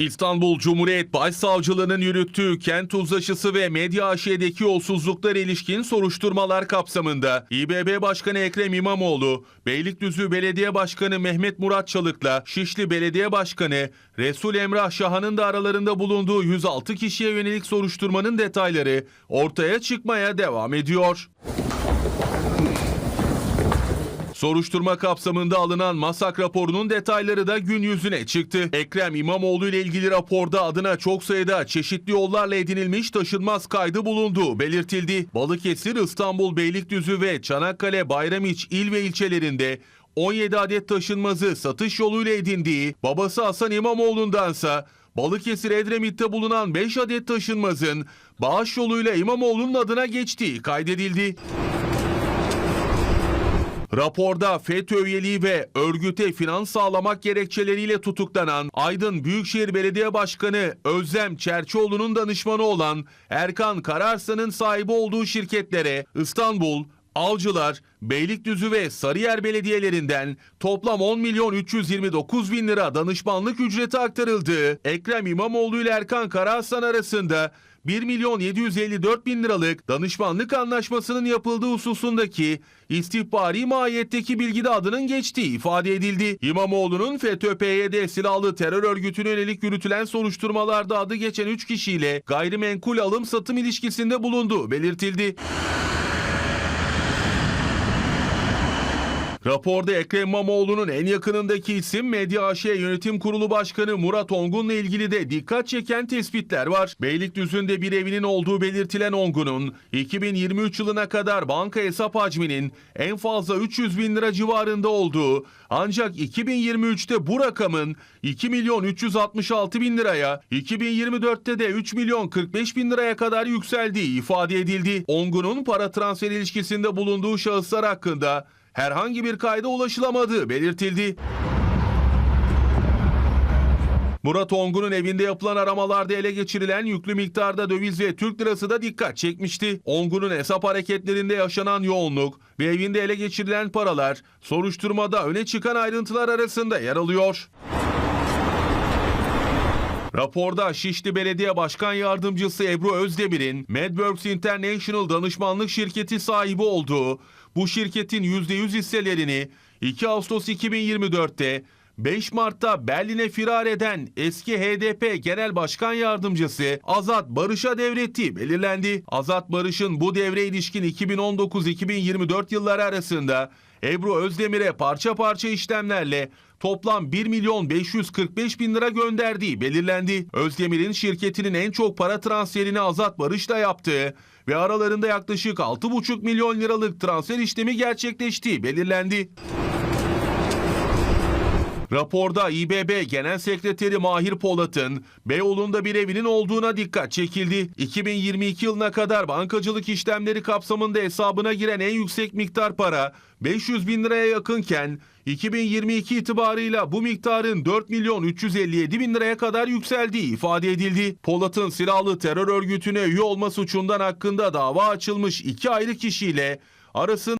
İstanbul Cumhuriyet Başsavcılığı'nın yürüttüğü kent uzlaşısı ve medya aşedeki yolsuzluklar ilişkin soruşturmalar kapsamında İBB Başkanı Ekrem İmamoğlu, Beylikdüzü Belediye Başkanı Mehmet Murat Çalık'la Şişli Belediye Başkanı Resul Emrah Şahan'ın da aralarında bulunduğu 106 kişiye yönelik soruşturmanın detayları ortaya çıkmaya devam ediyor. Soruşturma kapsamında alınan masak raporunun detayları da gün yüzüne çıktı. Ekrem İmamoğlu ile ilgili raporda adına çok sayıda çeşitli yollarla edinilmiş taşınmaz kaydı bulunduğu belirtildi. Balıkesir, İstanbul, Beylikdüzü ve Çanakkale, Bayramiç il ve ilçelerinde 17 adet taşınmazı satış yoluyla edindiği, babası Hasan İmamoğlu'ndansa Balıkesir Edremit'te bulunan 5 adet taşınmazın bağış yoluyla İmamoğlu'nun adına geçtiği kaydedildi. Raporda FETÖ üyeliği ve örgüte finans sağlamak gerekçeleriyle tutuklanan Aydın Büyükşehir Belediye Başkanı Özlem Çerçioğlu'nun danışmanı olan Erkan Kararslan'ın sahibi olduğu şirketlere İstanbul, Avcılar, Beylikdüzü ve Sarıyer belediyelerinden toplam 10 milyon 329 bin lira danışmanlık ücreti aktarıldığı Ekrem İmamoğlu ile Erkan Kararslan arasında 1 milyon 754 bin liralık danışmanlık anlaşmasının yapıldığı hususundaki istihbari mahiyetteki bilgide adının geçtiği ifade edildi. İmamoğlu'nun FETÖ-PYD silahlı terör örgütüne yönelik yürütülen soruşturmalarda adı geçen 3 kişiyle gayrimenkul alım satım ilişkisinde bulunduğu belirtildi. Raporda Ekrem İmamoğlu'nun en yakınındaki isim Medya AŞ Yönetim Kurulu Başkanı Murat Ongun'la ilgili de dikkat çeken tespitler var. Beylikdüzü'nde bir evinin olduğu belirtilen Ongun'un 2023 yılına kadar banka hesap hacminin en fazla 300 bin lira civarında olduğu ancak 2023'te bu rakamın 2 milyon 366 bin liraya 2024'te de 3 milyon 45 bin liraya kadar yükseldiği ifade edildi. Ongun'un para transfer ilişkisinde bulunduğu şahıslar hakkında herhangi bir kayda ulaşılamadığı belirtildi. Murat Ongun'un evinde yapılan aramalarda ele geçirilen yüklü miktarda döviz ve Türk lirası da dikkat çekmişti. Ongun'un hesap hareketlerinde yaşanan yoğunluk ve evinde ele geçirilen paralar soruşturmada öne çıkan ayrıntılar arasında yer alıyor. Raporda Şişli Belediye Başkan Yardımcısı Ebru Özdemir'in Medworks International danışmanlık şirketi sahibi olduğu bu şirketin %100 hisselerini 2 Ağustos 2024'te 5 Mart'ta Berlin'e firar eden eski HDP Genel Başkan Yardımcısı Azat Barış'a devrettiği belirlendi. Azat Barış'ın bu devre ilişkin 2019-2024 yılları arasında Ebru Özdemir'e parça parça işlemlerle toplam 1 milyon 545 bin lira gönderdiği belirlendi. Özdemir'in şirketinin en çok para transferini Azat Barış'la yaptığı ve aralarında yaklaşık 6,5 milyon liralık transfer işlemi gerçekleştiği belirlendi. Raporda İBB Genel Sekreteri Mahir Polat'ın Beyoğlu'nda bir evinin olduğuna dikkat çekildi. 2022 yılına kadar bankacılık işlemleri kapsamında hesabına giren en yüksek miktar para 500 bin liraya yakınken 2022 itibarıyla bu miktarın 4 milyon 357 bin liraya kadar yükseldiği ifade edildi. Polat'ın silahlı terör örgütüne üye olma suçundan hakkında dava açılmış iki ayrı kişiyle arasında